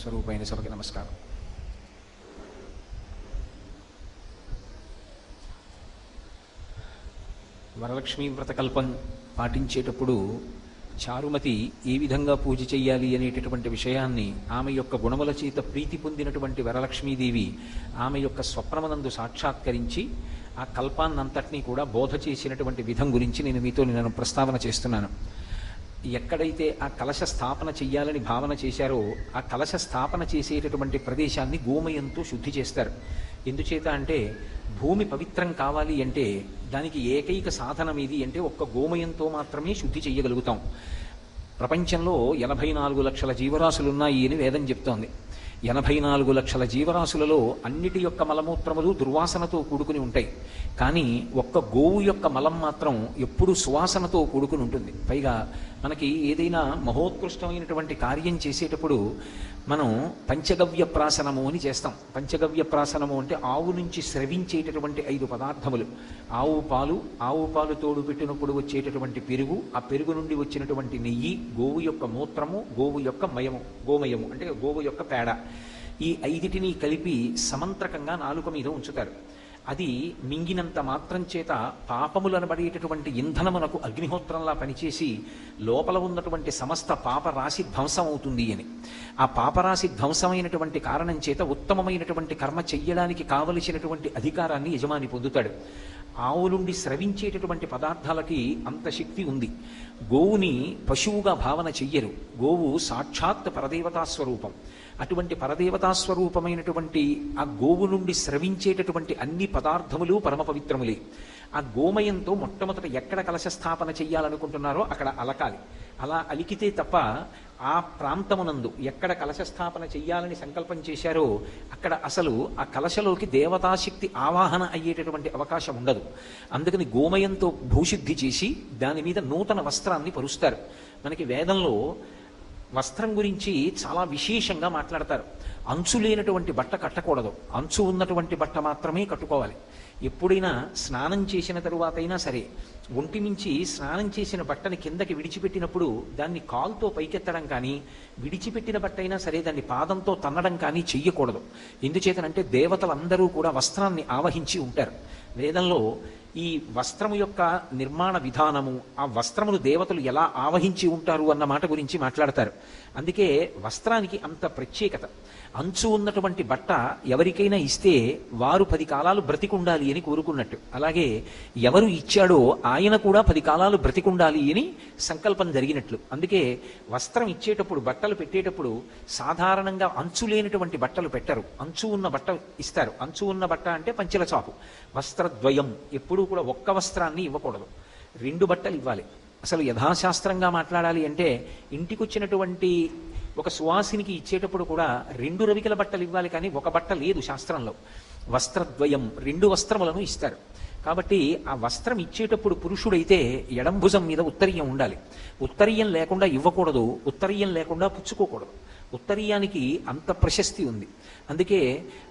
స్వరూపైన సభకి నమస్కారం. వరలక్ష్మీ వ్రతకల్పం పాటించేటప్పుడు చారుమతి ఏ విధంగా పూజ చేయాలి అనేటటువంటి విషయాన్ని ఆమె యొక్క గుణముల చేత ప్రీతి పొందినటువంటి వరలక్ష్మీదేవి ఆమె యొక్క స్వప్నమనందు సాక్షాత్కరించి ఆ కల్పాన్నంతటినీ కూడా బోధ చేసినటువంటి విధం గురించి నేను మీతో నేను ప్రస్తావన చేస్తున్నాను. ఎక్కడైతే ఆ కలశ స్థాపన చెయ్యాలని భావన చేశారో ఆ కలశ స్థాపన చేసేటటువంటి ప్రదేశాన్ని గోమయంతో శుద్ధి చేస్తారు. ఎందుచేత అంటే భూమి పవిత్రం కావాలి అంటే దానికి ఏకైక సాధనం ఏది అంటే ఒక్క గోమయంతో మాత్రమే శుద్ధి చేయగలుగుతాం ప్రపంచంలో ఎనభై నాలుగు లక్షల జీవరాశులు ఉన్నాయి అని వేదం చెప్తోంది. ఎనభై నాలుగు లక్షల జీవరాశులలో అన్నిటి యొక్క మలమూత్రములు దుర్వాసనతో కూడుకుని ఉంటాయి. కానీ ఒక్క గోవు యొక్క మలం మాత్రం ఎప్పుడు సువాసనతో కూడుకుని ఉంటుంది. పైగా మనకి ఏదైనా మహోత్కృష్టమైనటువంటి కార్యం చేసేటప్పుడు మనం పంచగవ్య ప్రాసనము అని చేస్తాం. పంచగవ్య ప్రాసనము అంటే ఆవు నుంచి స్రవించేటటువంటి ఐదు పదార్థములు. ఆవు పాలు ఆవు పాలు తోడు పెట్టినప్పుడు వచ్చేటటువంటి పెరుగు ఆ పెరుగు నుండి వచ్చినటువంటి నెయ్యి గోవు యొక్క మూత్రము గోవు యొక్క మయము గోమయము అంటే గోవు యొక్క పేడ. ఈ ఐదిటిని కలిపి సమంత్రకంగా నాలుక మీద ఉంచుతారు. అది మింగినంత మాత్రం చేత పాపములనబడేటటువంటి ఇంధనమునకు అగ్నిహోత్రంలా పనిచేసి లోపల ఉన్నటువంటి సమస్త పాపరాశి ధ్వంసం అవుతుంది అని. ఆ పాపరాశి ధ్వంసమైనటువంటి కారణం చేత ఉత్తమమైనటువంటి కర్మ చెయ్యడానికి కావలసినటువంటి అధికారాన్ని యజమాని పొందుతాడు. ఆవు నుండి స్రవించేటటువంటి పదార్థాలకి అంత శక్తి ఉంది. గోవుని పశువుగా భావన చెయ్యరు. గోవు సాక్షాత్ పరదేవతా స్వరూపం. అటువంటి పరదేవతా స్వరూపమైనటువంటి ఆ గోవు నుండి స్రవించేటటువంటి అన్ని పదార్థములు పరమ పవిత్రములే. ఆ గోమయంతో మొట్టమొదట ఎక్కడ కలశ స్థాపన చెయ్యాలనుకుంటున్నారో అక్కడ అలకాలి. అలా అలికితే తప్ప ఆ ప్రాంతమునందు ఎక్కడ కలశ స్థాపన చెయ్యాలని సంకల్పం చేశారో అక్కడ అసలు ఆ కలశలోకి దేవతాశక్తి ఆవాహన అయ్యేటటువంటి అవకాశం ఉండదు. అందుకని గోమయంతో భూశుద్ధి చేసి దాని మీద నూతన వస్త్రాన్ని పరుస్తారు. మనకి వేదంలో వస్త్రం గురించి చాలా విశేషంగా మాట్లాడతారు. అంచు లేనటువంటి బట్ట కట్టకూడదు. అంచు ఉన్నటువంటి బట్ట మాత్రమే కట్టుకోవాలి. ఎప్పుడైనా స్నానం చేసిన తరువాత అయినా సరే ఒంటి నుంచి స్నానం చేసిన బట్టని కిందకి విడిచిపెట్టినప్పుడు దాన్ని కాల్తో పైకెత్తడం కానీ విడిచిపెట్టిన బట్ట అయినా సరే దాన్ని పాదంతో తన్నడం కానీ చెయ్యకూడదు. ఎందుచేతనంటే దేవతలందరూ కూడా వస్త్రాన్ని ఆవహించి ఉంటారు. వేదంలో ఈ వస్త్రము యొక్క నిర్మాణ విధానము ఆ వస్త్రమును దేవతలు ఎలా ఆవహించి ఉంటారు అన్న మాట గురించి మాట్లాడతారు. అందుకే వస్త్రానికి అంత ప్రత్యేకత. అంచు ఉన్నటువంటి బట్ట ఎవరికైనా ఇస్తే వారు పది కాలాలు బ్రతికుండాలి అని కోరుకున్నట్టు. అలాగే ఎవరు ఇచ్చాడో ఆయన కూడా పది కాలాలు బ్రతికుండాలి అని సంకల్పం జరిగినట్లు. అందుకే వస్త్రం ఇచ్చేటప్పుడు బట్టలు పెట్టేటప్పుడు సాధారణంగా అంచు లేనటువంటి బట్టలు పెట్టరు. అంచు ఉన్న బట్ట ఇస్తారు. అంచు ఉన్న బట్ట అంటే పంచెల చాపు. వస్త్రద్వయం ఎప్పుడూ కూడా ఒక్క వస్త్రాన్ని ఇవ్వకూడదు. రెండు బట్టలు ఇవ్వాలి. అసలు యథాశాస్త్రంగా మాట్లాడాలి అంటే ఇంటికొచ్చినటువంటి ఒక సువాసినికి ఇచ్చేటప్పుడు కూడా రెండు రవికల బట్టలు ఇవ్వాలి కానీ ఒక బట్ట లేదు శాస్త్రంలో. వస్త్రద్వయం రెండు వస్త్రములను ఇస్తారు. కాబట్టి ఆ వస్త్రం ఇచ్చేటప్పుడు పురుషుడైతే ఎడంభుజం మీద ఉత్తరీయం ఉండాలి. ఉత్తరీయం లేకుండా ఇవ్వకూడదు ఉత్తరీయం లేకుండా పుచ్చుకోకూడదు. ఉత్తరీయానికి అంత ప్రశస్తి ఉంది. అందుకే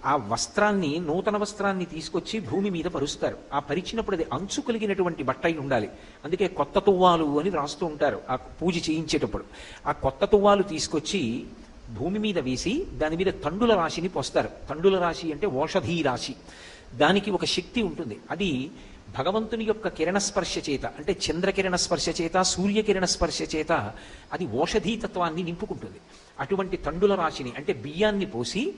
ఆ వస్త్రాన్ని నూతన వస్త్రాన్ని తీసుకొచ్చి భూమి మీద పరుస్తారు. ఆ పరిచినప్పుడు అది అంచు కలిగినటువంటి బట్టయి ఉండాలి. అందుకే కొత్త తువ్వాలు అని రాస్తూ ఉంటారు ఆ పూజ చేయించేటప్పుడు. ఆ కొత్త తువ్వాలు తీసుకొచ్చి భూమి మీద వేసి దాని మీద తండుల రాశిని పోస్తారు. తండుల రాశి అంటే ఓషధీ రాశి. దానికి ఒక శక్తి ఉంటుంది. అది భగవంతుని యొక్క కిరణ స్పర్శ చేత అంటే చంద్రకిరణ స్పర్శ చేత సూర్యకిరణ స్పర్శ చేత అది ఓషధీతత్వాన్ని నింపుకుంటుంది. అటువంటి తండుల రాశిని అంటే బియ్యాన్ని పోసి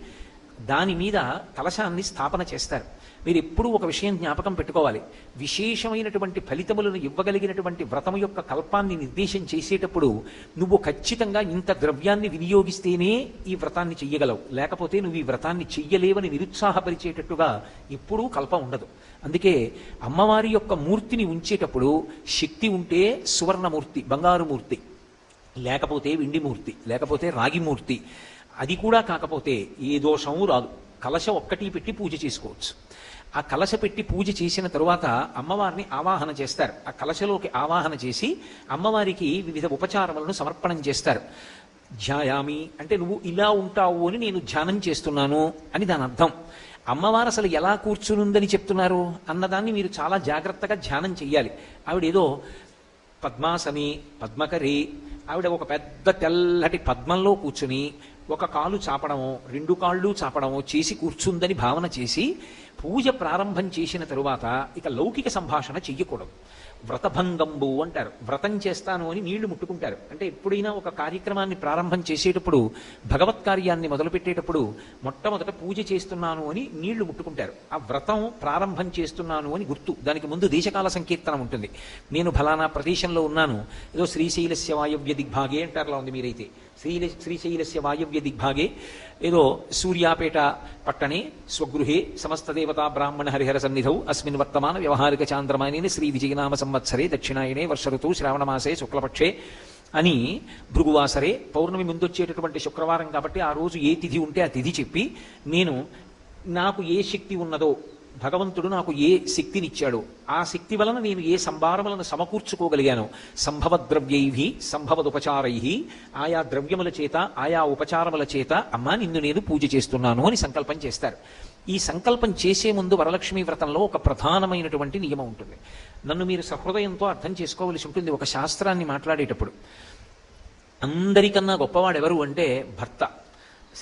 దాని మీద కలశాన్ని స్థాపన చేస్తారు. మీరు ఎప్పుడూ ఒక విషయం జ్ఞాపకం పెట్టుకోవాలి. విశేషమైనటువంటి ఫలితములను ఇవ్వగలిగినటువంటి వ్రతం యొక్క కల్పాన్ని నిర్దేశం చేసేటప్పుడు నువ్వు ఖచ్చితంగా ఇంత ద్రవ్యాన్ని వినియోగిస్తేనే ఈ వ్రతాన్ని చెయ్యగలవు. లేకపోతే నువ్వు ఈ వ్రతాన్ని చెయ్యలేవని నిరుత్సాహపరిచేటట్టుగా ఎప్పుడూ కల్పం ఉండదు. అందుకే అమ్మవారి యొక్క మూర్తిని ఉంచేటప్పుడు శక్తి ఉంటే సువర్ణమూర్తి బంగారు మూర్తి లేకపోతే వెండి మూర్తి లేకపోతే రాగి మూర్తి అది కూడా కాకపోతే ఏ దోషము రాదు. కలశ ఒక్కటి పెట్టి పూజ చేసుకోవచ్చు. ఆ కలశ పెట్టి పూజ చేసిన తరువాత అమ్మవారిని ఆవాహన చేస్తారు. ఆ కలశలోకి ఆవాహన చేసి అమ్మవారికి వివిధ ఉపచారములను సమర్పణం చేస్తారు. ధ్యాయామి అంటే నువ్వు ఇలా ఉంటావు అని నేను ధ్యానం చేస్తున్నాను అని దాని అర్థం. అమ్మవారు అసలు ఎలా కూర్చునుందని చెప్తున్నారు అన్నదాన్ని మీరు చాలా జాగ్రత్తగా ధ్యానం చెయ్యాలి. ఆవిడ ఏదో పద్మాసని పద్మకరి ఆవిడ ఒక పెద్ద తెల్లటి పద్మంలో కూర్చుని ఒక కాలు చాపడమో రెండు కాళ్ళు చాపడమో చేసి కూర్చుందని భావన చేసి పూజ ప్రారంభం చేసిన తరువాత ఇక లౌకిక సంభాషణ చెయ్యకూడదు. వ్రతభంగంబు అంటారు. వ్రతం చేస్తాను అని నీళ్ళు ముట్టుకుంటారు. అంటే ఎప్పుడైనా ఒక కార్యక్రమాన్ని ప్రారంభం చేసేటప్పుడు భగవత్ కార్యాన్ని మొదలుపెట్టేటప్పుడు మొట్టమొదట పూజ చేస్తున్నాను అని నీళ్ళు ముట్టుకుంటారు. ఆ వ్రతం ప్రారంభం చేస్తున్నాను అని గుర్తు. దానికి ముందు దేశకాల సంకీర్తనం ఉంటుంది. నేను ఫలానా ప్రదేశంలో ఉన్నాను. ఏదో శ్రీశైలస్య వాయవ్య దిగ్భాగే అంటారులా ఉంది మీరైతే. శ్రీల శ్రీశైలస్య వాయవ్య దిగ్భాగే ఏదో సూర్యాపేట పట్టణే స్వగృహే సమస్త దేవతా బ్రాహ్మణ హరిహర సన్నిధౌ అస్మిన్ వర్తమాన వ్యవహారిక చాంద్రమానేని శ్రీ విజయనామ సంవత్సరే దక్షిణాయనే వర్ష ఋతువు శ్రావణమాసే శుక్లపక్షే అని భృగువాసరే పౌర్ణమి ముందొచ్చేటటువంటి శుక్రవారం కాబట్టి ఆ రోజు ఏ తిథి ఉంటే ఆ తిథి చెప్పి నేను నాకు ఏ శక్తి ఉన్నదో భగవంతుడు నాకు ఏ శక్తినిచ్చాడో ఆ శక్తి వలన నేను ఏ సంభారములను సమకూర్చుకోగలిగాను సంభవ ద్రవ్యై సంభవదుపచారై ఆయా ద్రవ్యముల చేత ఆయా ఉపచారముల చేత అమ్మా నిన్ను నేను పూజ చేస్తున్నాను అని సంకల్పం చేస్తారు. ఈ సంకల్పం చేసే ముందు వరలక్ష్మీ వ్రతంలో ఒక ప్రధానమైనటువంటి నియమం ఉంటుంది. నన్ను మీరు సహృదయంతో అర్థం చేసుకోవలసి ఉంటుంది ఒక శాస్త్రాన్ని మాట్లాడేటప్పుడు. అందరికన్నా గొప్పవాడెవరు అంటే భర్త.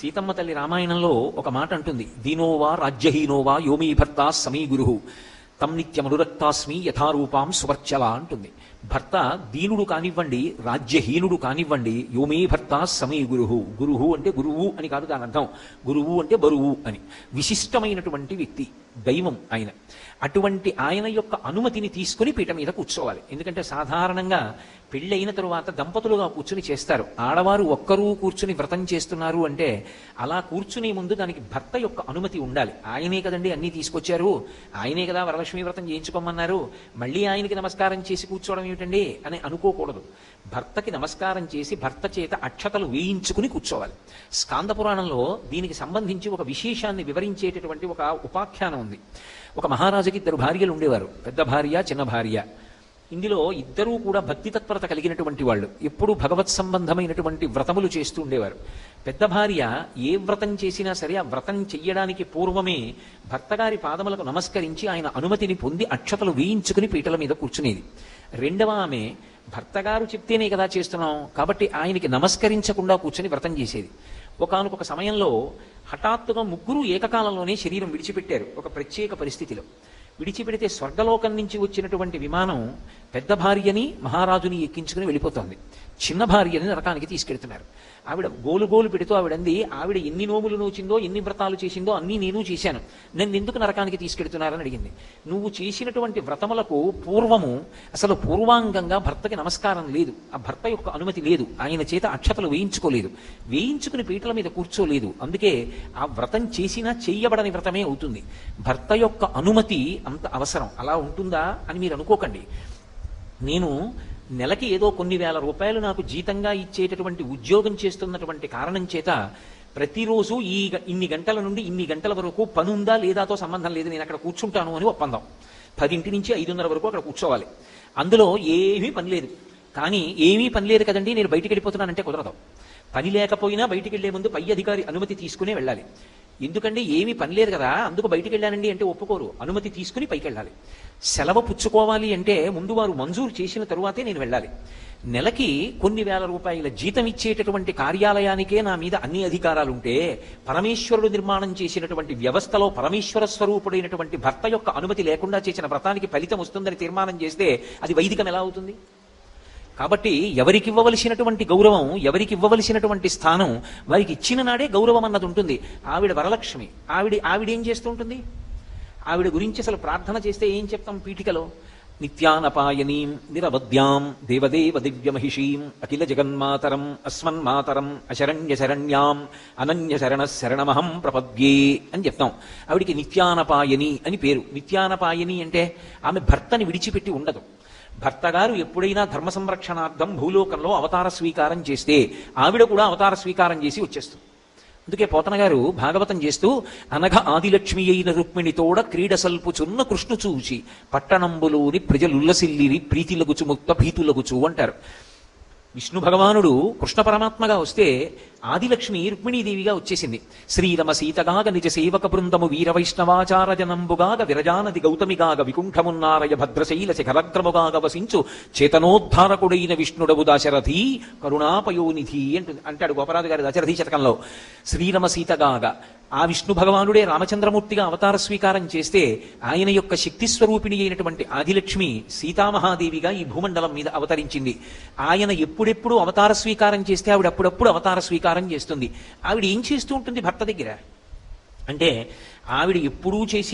సీతమ్మ తల్లి రామాయణంలో ఒక మాట అంటుంది. దీనోవా రాజ్యహీనోవా యోమీ భర్త సమీ గురు. తం నిత్యమనురక్తాస్మి యథారూపాం సువర్చల అంటుంది. భర్త దీనుడు కానివ్వండి రాజ్యహీనుడు కానివ్వండి యోమే భర్త సమీ గురువు గురువు అంటే గురువు అని కాదు దాని అర్థం గురువు అంటే బరువు అని. విశిష్టమైనటువంటి వ్యక్తి. దైవం ఆయన. అటువంటి ఆయన యొక్క అనుమతిని తీసుకుని పీట మీద కూర్చోవాలి. ఎందుకంటే సాధారణంగా పెళ్ళైన తరువాత దంపతులుగా కూర్చుని చేస్తారు. ఆడవారు ఒక్కరూ కూర్చుని వ్రతం చేస్తున్నారు అంటే అలా కూర్చునే ముందు దానికి భర్త యొక్క అనుమతి ఉండాలి. ఆయనే కదండి అన్నీ తీసుకొచ్చారు. ఆయనే కదా వరలక్ష్మి వ్రతం చేయించుకోమన్నారు. మళ్ళీ ఆయనకి నమస్కారం చేసి కూర్చోవడం ఏమిటండి అని అనుకోకూడదు. భర్తకి నమస్కారం చేసి భర్త చేత అక్షతలు వేయించుకుని కూర్చోవాలి. స్కాంద పురాణంలో దీనికి సంబంధించి ఒక విశేషాన్ని వివరించేటటువంటి ఒక ఉపాఖ్యానం ఉంది. ఒక మహారాజుకి ఇద్దరు భార్యలు ఉండేవారు. పెద్ద భార్య చిన్న భార్య. ఇందులో ఇద్దరూ కూడా భక్తి తత్పరత కలిగినటువంటి వాళ్ళు. ఎప్పుడూ భగవత్ సంబంధమైనటువంటి వ్రతములు చేస్తూ ఉండేవారు. పెద్ద భార్య ఏ వ్రతం చేసినా సరే ఆ వ్రతం చెయ్యడానికి పూర్వమే భర్తగారి పాదములకు నమస్కరించి ఆయన అనుమతిని పొంది అక్షతలు వేయించుకుని పీటల మీద కూర్చునేది. రెండవ ఆమె భర్తగారు చెప్తేనే కదా చేస్తున్నాం. కాబట్టి ఆయనకి నమస్కరించకుండా కూర్చొని వ్రతం చేసేది. ఒకానొక సమయంలో హఠాత్తుగా ముగ్గురు ఏకకాలంలోనే శరీరం విడిచిపెట్టారు ఒక ప్రత్యేక పరిస్థితిలో. విడిచిపెడితే స్వర్గలోకం నుంచి వచ్చినటువంటి విమానం పెద్ద భార్యని మహారాజుని ఎక్కించుకుని వెళ్ళిపోతోంది. చిన్న భార్యని నరకానికి తీసుకెళ్తున్నారు. ఆవిడ గోలు గోలు పెడుతూ ఆవిడంది ఆవిడ ఎన్ని నోములు నోచిందో ఎన్ని వ్రతాలు చేసిందో అన్నీ నేను చేశాను. నన్ను ఎందుకు నరకానికి తీసుకెళ్తున్నారని అడిగింది. నువ్వు చేసినటువంటి వ్రతములకు పూర్వము అసలు పూర్వాంగంగా భర్తకి నమస్కారం లేదు. ఆ భర్త యొక్క అనుమతి లేదు. ఆయన చేత అక్షతలు వేయించుకోలేదు. వేయించుకుని పీటల మీద కూర్చోలేదు. అందుకే ఆ వ్రతం చేసినా చేయబడని వ్రతమే అవుతుంది. భర్త యొక్క అనుమతి అంత అవసరం. అలా ఉంటుందా అని మీరు అనుకోకండి. నేను నెలకి ఏదో కొన్ని వేల రూపాయలు నాకు జీతంగా ఇచ్చేటటువంటి ఉద్యోగం చేస్తున్నటువంటి కారణం చేత ప్రతిరోజు ఈ గ- ఇన్ని గంటల నుండి ఇన్ని గంటల వరకు పనుందా లేదాతో సంబంధం లేదు. నేను అక్కడ కూర్చుంటాను అని ఒప్పందం. పదింటి నుంచి ఐదున్నర వరకు అక్కడ కూర్చోవాలి. అందులో ఏమీ పని లేదు. కానీ ఏమీ పని లేదు కదండి నేను బయటికి వెళ్ళిపోతున్నానంటే కుదరదు. పని లేకపోయినా బయటికి వెళ్ళే ముందు పై అధికారి అనుమతి తీసుకునే వెళ్ళాలి. ఎందుకంటే ఏమీ పని లేదు కదా అందుకు బయటికి వెళ్ళానండి అంటే ఒప్పుకోరు. అనుమతి తీసుకుని పైకి వెళ్ళాలి సెలవు పుచ్చుకోవాలి అంటే ముందు వారు మంజూరు చేసిన తరువాతే నేను వెళ్ళాలి. నెలకి కొన్ని వేల రూపాయల జీతం ఇచ్చేటటువంటి కార్యాలయానికే నా మీద అన్ని అధికారాలుంటే పరమేశ్వరుడు నిర్మాణం చేసినటువంటి వ్యవస్థలో పరమేశ్వర స్వరూపుడైనటువంటి భర్త యొక్క అనుమతి లేకుండా చేసిన వ్రతానికి ఫలితం వస్తుందని తీర్మానం చేస్తే అది వైదికం ఎలా అవుతుంది? కాబట్టి ఎవరికి ఇవ్వవలసినటువంటి గౌరవం ఎవరికి ఇవ్వవలసినటువంటి స్థానం వారికి ఇచ్చిన నాడే గౌరవం అన్నది ఉంటుంది. ఆవిడ వరలక్ష్మి. ఆవిడ ఆవిడ ఏం చేస్తూ ఉంటుంది? ఆవిడ గురించి అసలు ప్రార్థన చేస్తే ఏం చెప్తాం పీఠికలో? నిత్యానపాయనీం నిరవద్యాం దేవదేవ దివ్యమహిషీం అఖిల జగన్మాతరం అస్మన్మాతరం అశరణ్య శరణ్యాం అనన్య శరణ శరణమహం ప్రపద్యే అని చెప్తాం. ఆవిడికి నిత్యానపాయని అని పేరు. నిత్యానపాయని అంటే ఆమె భర్తని విడిచిపెట్టి ఉండదు. భర్త గారు ఎప్పుడైనా ధర్మ సంరక్షణార్థం భూలోకంలో అవతార స్వీకారం చేస్తే ఆవిడ కూడా అవతార స్వీకారం చేసి వచ్చేస్తుంది. అందుకే పోతన గారు భాగవతం చేస్తూ అనఘ ఆదిలక్ష్మి అయిన రుక్మిణితోడ క్రీడ సల్పుచున్న కృష్ణు చూచి పట్టణంబులోని ప్రజలుల్లసిల్లిరి ప్రీతిలగుచు ముక్త భీతులగుచు అంటారు. విష్ణు భగవానుడు కృష్ణ పరమాత్మగా వస్తే ఆదిలక్ష్మి రుక్మిణీదేవిగా వచ్చేసింది. శ్రీరమ సీతగాగ నిజ సేవక బృందము వీర వైష్ణవాచార జనంబుగాగ విరజానది గౌతమిగాగ వికుంఠమున్నారయ భద్రశైల శిఖరగ్రముగాగ వసించు చేతనోద్ధారకుడైన విష్ణుడవు దాశరథి కరుణాపయోనిధి అంటుంది అంటాడు గోపరాజు గారి దశరథి శతకంలో. శ్రీరమ సీతగాగ ఆ విష్ణు భగవానుడే రామచంద్రమూర్తిగా అవతార స్వీకారం చేస్తే ఆయన యొక్క శక్తి స్వరూపిణి అయినటువంటి ఆదిలక్ష్మి సీతామహాదేవిగా ఈ భూమండలం మీద అవతరించింది. ఆయన ఎప్పుడెప్పుడు అవతార స్వీకారం చేస్తే ఆవిడ అప్పుడప్పుడు అవతార స్వీకారం చేస్తుంది. ఆవిడ ఏం చేస్తూ ఉంటుంది భర్త దగ్గర? అంటే ఆవిడ ఎప్పుడూ చేసి